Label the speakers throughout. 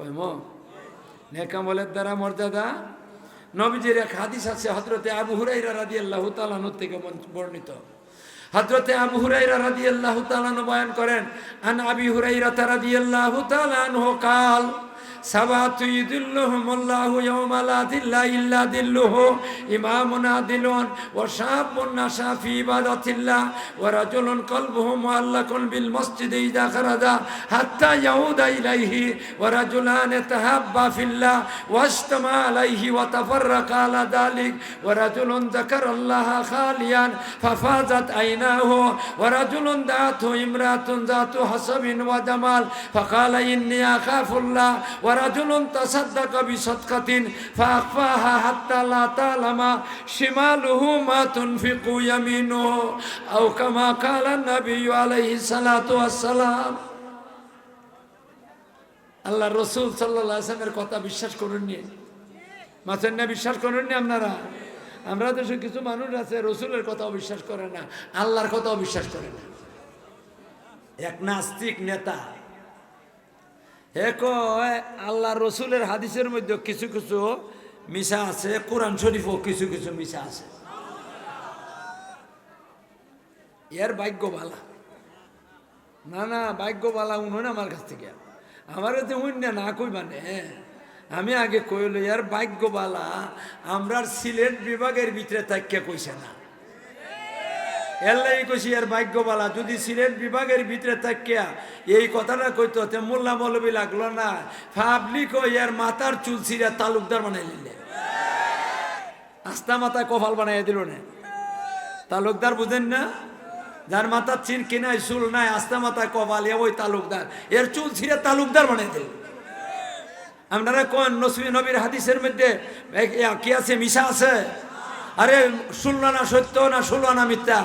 Speaker 1: কইম, নেকামলের দ্বারা মর্যাদা। নবীজির এক হাদিস আছে হজরতে আবু হুরাইরা রাদি আল্লাহ তালানুর থেকে বর্ণিত। হজরতে আবু হুরাইরা রাদি আল্লাহ তালানু বয়ান করেন, আন আবি হুরাইরা রাদি আল্লাহ তালানহ কাল সাবাতু ইদুল্লুহুম আল্লাহু ইয়াওমা লা দিল্লা ইল্লা দিল্লুহু ইমামুন আদিলুন ওয়া শাবুন নাশা ফি ইবাদাতিল্লাহ ওয়া রাজুলুন কলবুহু মুআল্লাকুন বিল মসজিদে ইযা খারাজা হাত্তা ইয়াউদা ইলাইহি ওয়া রাজুলান তাহাব্বা ফিল্লাহ ওয়াজতামা আলাইহি ওয়া তাফাররাকা আলা যালিক ওয়া রাজুলুন যাকারাল্লাহা খালিয়ান ফাফাজাত আইনাহু ওয়া রাজুলুন দাআতহু ইমরাতুন যাতু হাসাবিন ওয়া জামাল ফাকালা ইন্নী আখাফুল্লাহ আল্লাহ রসুল সাল্লাহ আসলামের কথা বিশ্বাস করেননি। মাছের না বিশ্বাস করেন নি আপনারা? আমরা দেশে কিছু মানুষ আছে, রসুলের কথা বিশ্বাস করে না, আল্লাহর কথা বিশ্বাস করে না। এক নাস্তিক নেতা এক আল্লাহ রসুলের হাদিসের মধ্যে কিছু কিছু মিশা আছে, কোরআন শরীফও কিছু কিছু মিশা আছে। এর ভাগ্য বালা না না ভাগ্য বালা উনুন আমার কাছ থেকে। আমার তো উন্য না কই মানে আমি আগে কইল ইয়ার ভাগ্য বালা আমরা সিলেট বিভাগের ভিতরে থাকিয়া কইছে না। এল্লাই কইছি, এর ভাগ্যবালা, যদি সিলেট বিভাগের ভিতরে থাকিয়া এই কথাটা কইতো, তে মোল্লা মৌলবী লাগল না। ফাবলি কই এর মাথার চুল ছিঁড়ে তালুকদার বানাই নিলে আস্তা মাথায় কপাল বানাই দিল না। তালুকদার বুঝেন না? যার মাথার চিন কিনাই চুল নাই, আস্তা মাথায় কপাল, এ ওই তালুকদার। এর চুল ছিঁড়ে তালুকদার বানাই দিল। আপনারা কোন নসবি নবীর হাদিসের মধ্যে কি আছে, মিশা আছে? আরে, শুনল না সত্য না শুনল না মিথ্যা?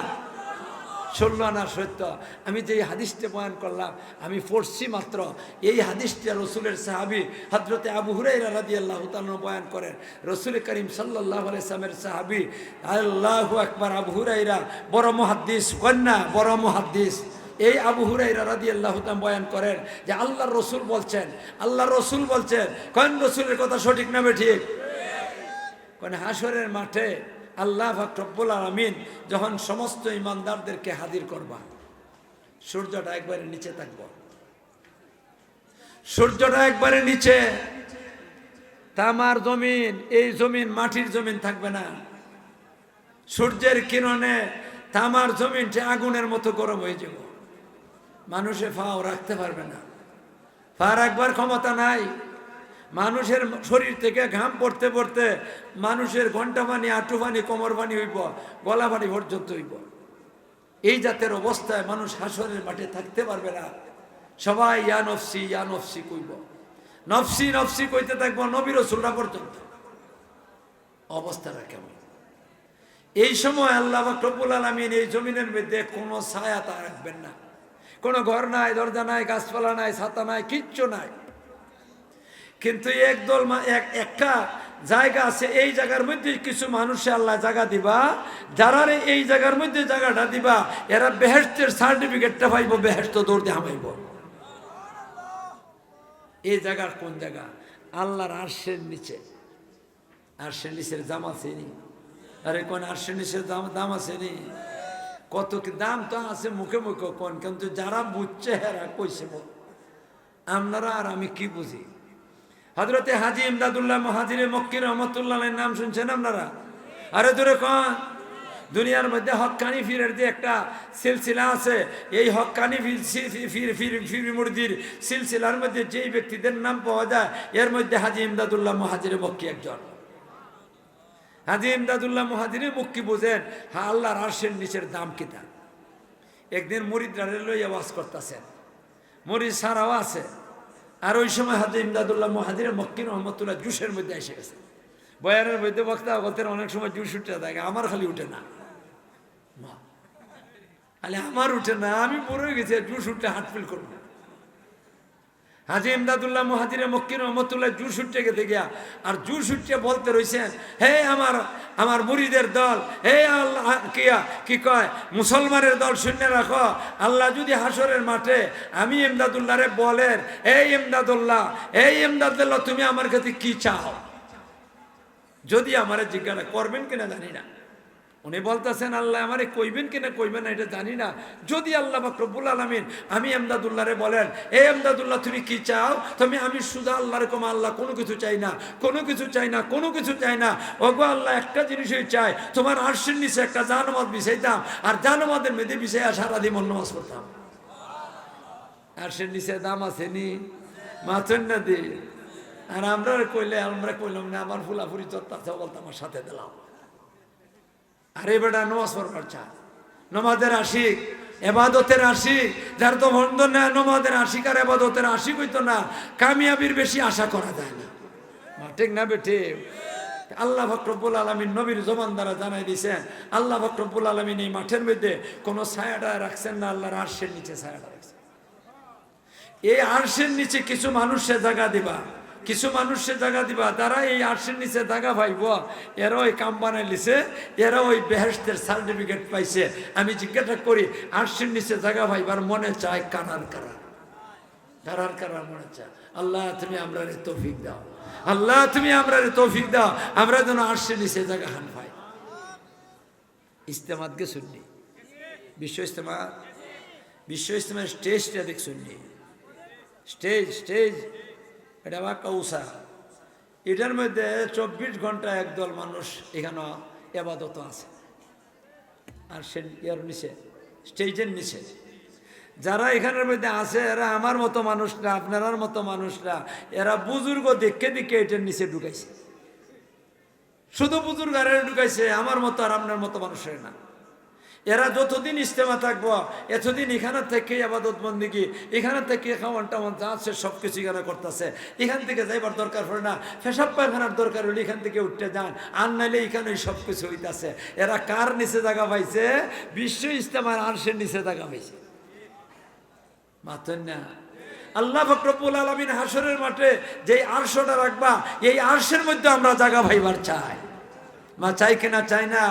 Speaker 1: শুনল না সত্য। আমি যে হাদিসটা বয়ান করলাম, আমি পড়ছি মাত্র। এই হাদিসটা রসুলের সাহাবি হজরতে আবু হুরাইরা রাজি আল্লাহ বয়ান করেন। রসুল করিম সাল্লাহ আলাইসলামের সাহাবি, আল্লাহ একবার আবু হুরাইরা বড় মহাদ্দিস, কন্যা, বড় মহাদ্দিস। এই আবু হুরাইরা রাদি আল্লাহ বয়ান করেন যে আল্লাহ রসুল বলছেন আল্লাহ রসুল বলছেন, কন রসুলের কথা সঠিক নামে ঠিক কোন হাসরের মাঠে আল্লাহ ফকরব্বুল আলমিন যখন সমস্ত ইমানদারদেরকে হাজির করবা, সূর্যটা একবারে নিচে থাকব। সূর্যটা একবারে নিচে, তামার জমিন, এই জমিন মাটির জমিন থাকবে না। সূর্যের কিরণে তামার জমিনটা আগুনের মতো গরম হয়ে যাব। মানুষে ফাও রাখতে পারবে না। পা রাখবার ক্ষমতা নাই মানুষের শরীর থেকে ঘাম পড়তে পড়তে মানুষের ঘণ্টা পানি আঁটু পানি কোমর পানি হইব গলা পানি পর্যন্ত হইব। এই জাতের অবস্থায় মানুষ হাসরের মাঠে থাকতে পারবে না। সবাই, ইয়া নফসি ইয়া নফসি কইব। নফসি নফসি কইতে থাকব নবীর সুলরা পর্যন্ত। অবস্থাটা কেমন? এই সময় আল্লাহ রব্বুল আলমিন এই জমিনের মধ্যে কোনো ছায়া তা রাখবেন না। কোনো ঘর নাই, দরজা নাই, গাছপালা নাই, ছাতা নাই, কিচ্ছু নাই। কিন্তু একদল এক একটা জায়গা আছে, এই জায়গার মধ্যে কিছু মানুষে আল্লাহ জায়গা দিবা। যারা এই জায়গার মধ্যে জায়গাটা দিবা, এরা বেহেস্তের সার্টিফিকেটটা পাইব বেহেস্ত দৌড়তে হামাইব। এই জায়গার কোন জায়গা? আল্লাহর আর্শের নিচে। আর্শের নিচের দাম আছে নি? আরে কোন আর্শের নিচের দাম দাম আছে নি? কত কি দাম তো আছে মুখে মুখে কোন, কিন্তু যারা বুঝছে হেরা কইছে আপনারা আর আমি কি বুঝি? হজরতে হাজি ইমদাদুল্লাহ মহাজিরে মক্কি রহমতুল্লাহ নাম শুনছেন আপনারা? আরে দূরে কন। দুনিয়ার মধ্যে হকানি ফিরের যে একটা সিলসিলা আছে, এই হকানি ফির মুরদির সিলসিলার মধ্যে যেই ব্যক্তিদের নাম পাওয়া যায়, এর মধ্যে হাজি ইমদাদুল্লাহ মহাজিরে মক্কি একজন। হাজি ইমদাদুল্লাহ মহাজিরে মক্কি বোঝেন, হা, আল্লাহর আরশের নিচের দাম কিতা? একদিন মুরিদারে লইয়া ওয়াজ করতেছেন। মরিদ সারাও আছে। আর ওই সময় হাতে ইমদাদুল্লাহ মহাদির মক্কিন রহমতুল্লাহ জুসের মধ্যে এসে গেছে। বয়ানের মধ্যে বক্তা বলতেন, অনেক সময় জুস উঠে থাকে আমার খালি উঠে না। খালি আমার উঠে না, আমি পড়ে গেছি জুস উঠে হাটফিল করব। হাজি ইমদাদুল্লাহ মহাজিরে মক্কির রহমতুল্লাহ জুর সুট্টে গেতে গিয়া আর জুর সুট্টে বলতে রয়েছেন হে আমার আমার মুড়িদের দল, হে আল্লাহ কিয়া কি কয়, মুসলমানের দল শূন্য রাখো, আল্লাহ যদি হাসরের মাঠে আমি ইমদাদুল্লাহরে বলেন এই ইমদাদুল্লাহ এই ইমদাদুল্লাহ, তুমি আমার কাছে কি চাও? যদি আমার জিজ্ঞাসা করবেন কিনা জানি না। উনি বলতেছেন, আল্লাহ আমারে কইবেন কিনা কইবেন না এটা জানি না। যদি আল্লাহ বাকরবুল আলমিন আমি এমদাদুল্লাহরে বলেন, এ এমদাদুল্লাহ তুমি কি চাও? তুমি, আমি শুধু আল্লাহর কম, আল্লাহ কোনো কিছু চাই না, কোনো কিছু চাই না, কোনো কিছু চাই না। ওগো আল্লাহ, একটা জিনিসই চাই, তোমার আর্শের নিচে একটা জানমাত বিষাইতাম আর জানমাদের মেয়েদের বিষয়ে সারাদিন নামাজ পড়তাম। আর্শের নিচে দাম আছে নি? মাথন না দি? আর আমরা কইলে, আমরা কইলাম, না, আমার ফুলাফুরি চত্বর বলতে আমার সাথে দিলাম। আরে বেটা, নমাজ পড়বার চা নমাজের আশিক, এবাদতের আশিক। যার তো বন্ধ না নমাজের আশিক আর এবাদতের আশিক হইতো না। কামিয়াবির বেশি আশা করা যায় না। ঠিক না বেঠে আল্লাহ ফকরবুল আলমিন নবীর জমান দ্বারা জানাই দিয়েছেন আল্লাহ ফকরবুল আলমিন এই মাঠের মধ্যে কোনো ছায়াটা রাখছেন না, আল্লাহর আর্শের নিচে ছায়াটা রাখছেন। এই আর্শের নিচে কিছু মানুষের জায়গা দিবা। কিছু মানুষের জায়গা দিবা, তারা এই আর্শের নিচে জায়গা পাইব। এরা ওই কাম বানাই লিছে, এরা ওই বেহেস্তের সার্টিফিকেট পাইছে। আমি জিজ্ঞাসা করি, আর্শের নিচে জায়গা পাইবার মনে চায় কানার কারার কারার কারার মনে চায়? আল্লাহ তুমি আমরা তৌফিক দাও। আল্লাহ তুমি আমরা তৌফিক দাও। আমরা যেন আর্শের নিচে জায়গা হান পাই। ইস্তেমাতকে শুননি বিশ্ব ইস্তেমা বিশ্ব ইস্তেমার স্টেজটা দেখ শুননি স্টেজ স্টেজ। এটা বা কৌসা এটার মধ্যে চব্বিশ ঘণ্টা একদল মানুষ এখানে এবাদত আছে। আর সে ইয়ার নিচে, স্টেজের নিচে। যারা এখানের মধ্যে আছে, এরা আমার মতো মানুষরা আপনার মতো মানুষরা, এরা বুজুর্গ দেখে দেখে এটার নিচে ঢুকাইছে। শুধু বুজুর্গ ঢুকাইছে, আমার মতো আর আপনার মতো মানুষের না। এরা যতদিন ইস্তেমা থাকব, এতদিন এখানে থেকে আবাদত বন্দিগি, এখানে থেকে খাওয়ান টাওয়ান যা আছে সব কিছু এখানে করতেছে। এখান থেকে যাইবার দরকার পড়ে না, ফেসাব পায়খানার দরকার হলে এখান থেকে উঠতে যান, আর নাইলে এখানে সব কিছু হইতাছে। এরা কার নিচে জায়গা পাইছে? বিশ্ব ইস্তেমার আরশের নিচে জায়গা পাইছে। মাতেন না। আল্লাহ ফকরবুল আলমিন হাসরের মাঠে যেই আরশোটা রাখবা, এই আরশের মধ্যে আমরা জায়গা ভাইবার চাই। মা চাই কিনা চাই না?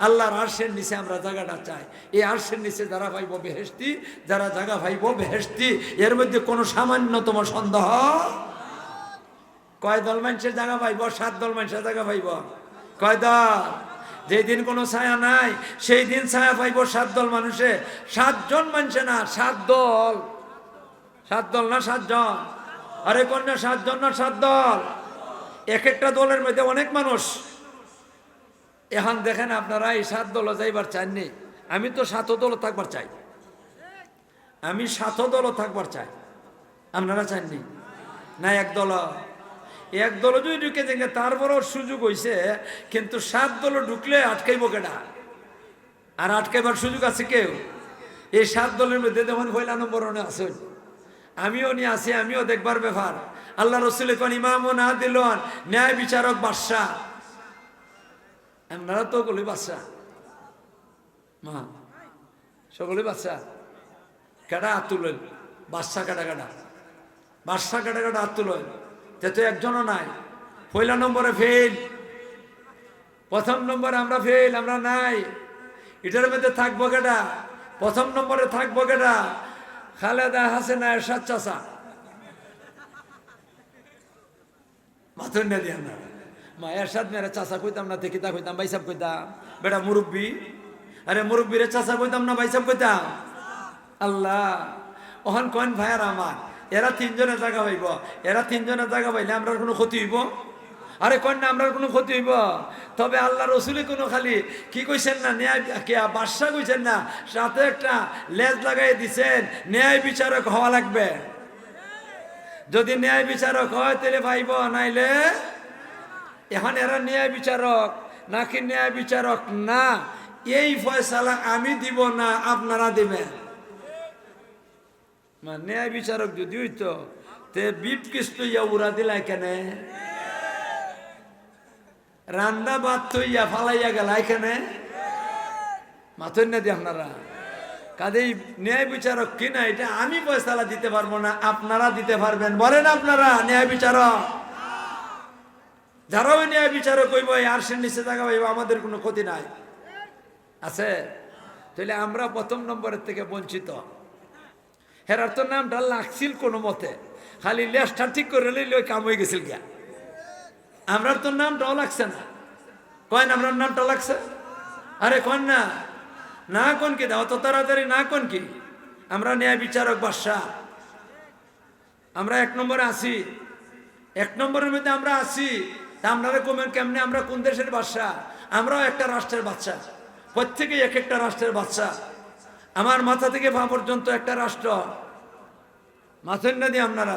Speaker 1: আল্লাহর আরশের নিচে আমরা জায়গাটা চাই। এই আরশের নিচে যারা ভাইব বেহেস্তি যারা জায়গা ভাইব বেহেস্তি এর মধ্যে কোনো সামান্যতম সন্দেহ? কয় দল মানুষের জায়গা পাইব সাত দল মানুষের জায়গা পাইব কয় দল? যেদিন কোনো ছায়া নাই, সেই দিন ছায়া পাইব সাত দল মানুষে। সাতজন মানুষে না, সাত দল। সাত দল না সাতজন? আরে কন্যা, সাতজন না সাত দল? এক একটা দলের মধ্যে অনেক মানুষ। এখন দেখেন আপনারা এই সাত দল যাইবার চাননি আমি তো সাত দল থাকবার চাই। আমি সাত দল থাকবার চাই। আপনারা চাননি না, এক দল। এক দল যদি ঢুকে দেখে তারপরও সুযোগ হয়েছে কিন্তু সাত দল ঢুকলে আটকাইব কেনা আর আটকাইবার সুযোগ আছে কেউ? এই সাত দলের মধ্যে যেমন পয়লা নম্বরনে আছে আমিও নিয়ে আসি আমিও দেখবার ব্যাপার। আল্লাহ রসুল কোন ইমামও না দিল, ন্যায় বিচারক বাদশাহ। আপনারা তো গলি বাচ্চা মা সকলে বাচ্চা কেডা হাত বাচ্চা কাটা কাটা বাচ্চা কাটা কাটা হাত তে তো একজনও নাই পয়লা নম্বরে ফেল প্রথম নম্বরে আমরা ফেল আমরা নাই এটার মধ্যে থাকব কেটা প্রথম নম্বরে থাকব কেটা খালেদা হাসেনা এরশাদ চাষা মাথুর না দিয়ে আমরা মা, এরশাদ মেরে চাষা কইতাম না দেখিতা কইতাম বাইসাব কইতাম। বেটা মুরব্বী, আরে মুরব্বীরে চাষা কইতাম না বাইসাব কইতাম। আল্লাহ ওহন কন ভাইয়ার আমার, এরা তিনজনে জায়গা পাইব এরা তিনজনে জায়গা পাইলে আমরা কোনো ক্ষতি হইব? আরে কন না আমরা কোনো ক্ষতি হইব? তবে আল্লাহ রসুলে কোনো খালি, কি কইছেন না, ন্যায় কে, বাদশাহ কইছেন না সাথে একটা লেজ লাগাই দিছেন, ন্যায় বিচারক হওয়া লাগবে। যদি ন্যায় বিচারক হয়, তাহলে পাইব নাইলে এখন এরা ন্যায় বিচারক, নাকি ন্যায় বিচারক? না, এই ফয়সালা আমি দিব না, আপনারা দিবেন। ন্যায় বিচারক যদি হইতো, তে বিপ কৃষ্ণ ইয়া উড়া দিলাই কেনে? রান্দা বাদ ইয়া ফালাইয়া গেল এখানে মাথুর না দি আপনারা। কাজেই ন্যায় বিচারক কিনা এটা আমি পয়সালা দিতে পারব না, আপনারা দিতে পারবেন। বলেন আপনারা, ন্যায় বিচারক। যারা ওই ন্যায় বিচারক হইব এই আরশের নিচে থাকা হইব আমাদের কোনো ক্ষতি নাই। আছে? তাহলে আমরা প্রথম নম্বরের থেকে বঞ্চিত। হেরার তো নামটা লাগছিল কোনো মতে। খালি লেসটা ঠিক করে লইলে ওই কাম হয়ে গেছিল গিয়া। আমরার তো নামটাও লাগছে না। কয়েন আমরার নামটা লাগছে? আরে কন না। না কোন কি? দাও তো তাড়াতাড়ি, না কোন কি? আমরা ন্যায় বিচারক বাদশাহ। আমরা এক নম্বরে আছি। এক নম্বরের মধ্যে আমরা আছি। তা আপনারা কমেন কেমনে আমরা কোন দেশের বাচ্চা আমরাও একটা রাষ্ট্রের বাচ্চা প্রত্যেকেই এক একটা রাষ্ট্রের বাচ্চা আমার মাথা থেকে পা পর্যন্ত একটা রাষ্ট্র। মাথেন না দিয়ে আপনারা।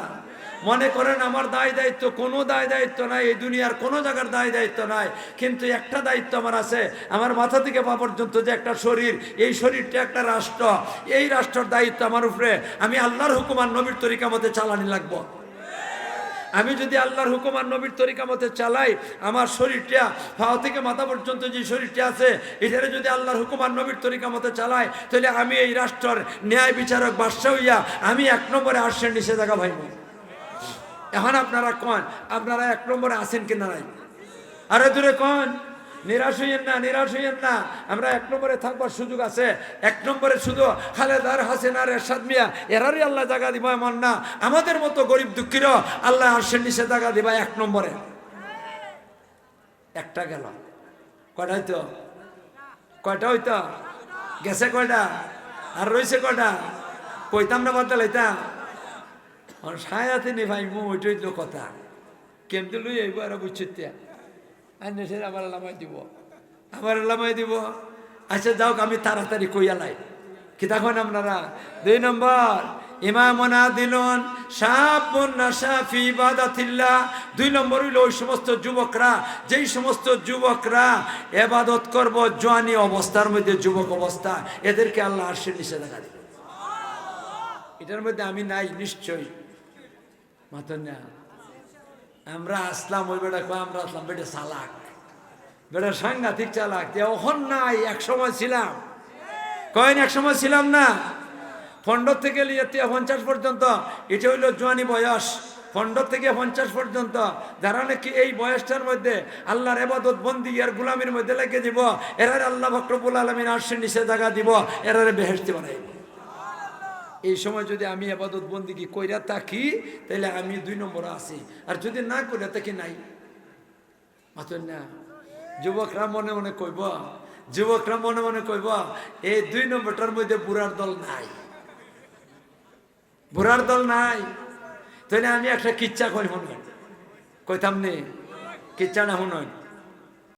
Speaker 1: মনে করেন আমার দায় দায়িত্ব, কোনো দায় দায়িত্ব নাই, এই দুনিয়ার কোনো জায়গার দায় দায়িত্ব নাই। কিন্তু একটা দায়িত্ব আমার আছে। আমার মাথা থেকে পা পর্যন্ত যে একটা শরীর, এই শরীরটা একটা রাষ্ট্র। এই রাষ্ট্রের দায়িত্ব আমার উপরে। আমি আল্লাহর হুকুমার নবীর তরিকা মতে চালানি লাগবো। আমি যদি আল্লাহর হুকুম আর নবীর তরিকা মতে চালাই, আমার শরীরটা পাও থেকে মাথা পর্যন্ত যে শরীরটা আছে, এটারে যদি আল্লাহর হুকুম আর নবীর তরিকা মতে চালাই, তাহলে আমি এই রাষ্ট্রের ন্যায় বিচারক বাদশাহ হইয়া আমি এক নম্বরে আসছেন নিষেধাজ্ঞা ভাই এখন আপনারা কন? আপনারা এক নম্বরে আসেন কিনা নাই? আরে দূরে কন? নিরাশ হইয়েন না নিরাশ হইয়েন না। আমরা এক নম্বরে থাকবার সুযোগ আছে। এক নম্বরে শুধু খালেদার হাসিনার এরশাদ মিয়া, এরারই আল্লাহ জায়গা দিবা এমন না। আমাদের মতো গরিব দুঃখীরও আল্লাহ আরশের নিচে জায়গা দিবা এক নম্বরে। একটা গেল। কয়টা হইতো? কয়টা হইতো? গেছে কয়টা? আর রয়েছে কয়টা? কইতাম না বাদ লাইতাম সায়াতে নি ভাই মু ওইটাই তো কথা। কেমতে লই এইবার বুঝছে আর নেশে আবার লামাই দিব। আবার লামাই দিব। আচ্ছা যাও আমি তাড়াতাড়ি কইয়ালাই কি দেখুন আপনারা? দুই নম্বর, ইমামনা দিলন দুই নম্বর হইল ওই সমস্ত যুবকরা, যেই সমস্ত যুবকরা এবাদত করব, জোয়ানি অবস্থার মধ্যে যুবক অবস্থা, এদেরকে আল্লাহ আরশের নিষেধাজ্ঞা দিবে এটার মধ্যে আমি নাই, নিশ্চয়ই। মাতন না আমরা আসলাম, ওই বেটা কয়, আমরা আসলাম, বেটা চালাক। বেটা সাংঘাতিক চালাক। যে ওখন নাই, এক সময় ছিলাম। কয়েন এক সময় ছিলাম না? পনেরো থেকে লিয়ে পঞ্চাশ পর্যন্ত। এটা হইল জোয়ানি বয়স। পনেরো থেকে পঞ্চাশ পর্যন্ত। যারা নাকি এই বয়সটার মধ্যে আল্লাহর এবাদত বন্দি আর গুলামির মধ্যে লেগে দিব, এরারে আল্লাহ ফকরবুল আলমিন আর্শের নিষেধাজ্ঞা দিব, এরারে বেহেস্তি বানাইব। এই সময় যদি আমি আবাদত বন্দিগি কইরা থাকি তাহলে আমি দুই নম্বরে আছি। আর যদি না কইরা থাকি, নাই। মাতন না। যুবকরা মনে মনে কইব, যুবকরা মনে মনে কইব এই দুই নম্বরটার মধ্যে বুড়ার দল নাই। বুড়ার দল নাই। তাহলে আমি একটা কিচ্ছা কই মনে কইতাম নে, কিচ্ছা না শুনুন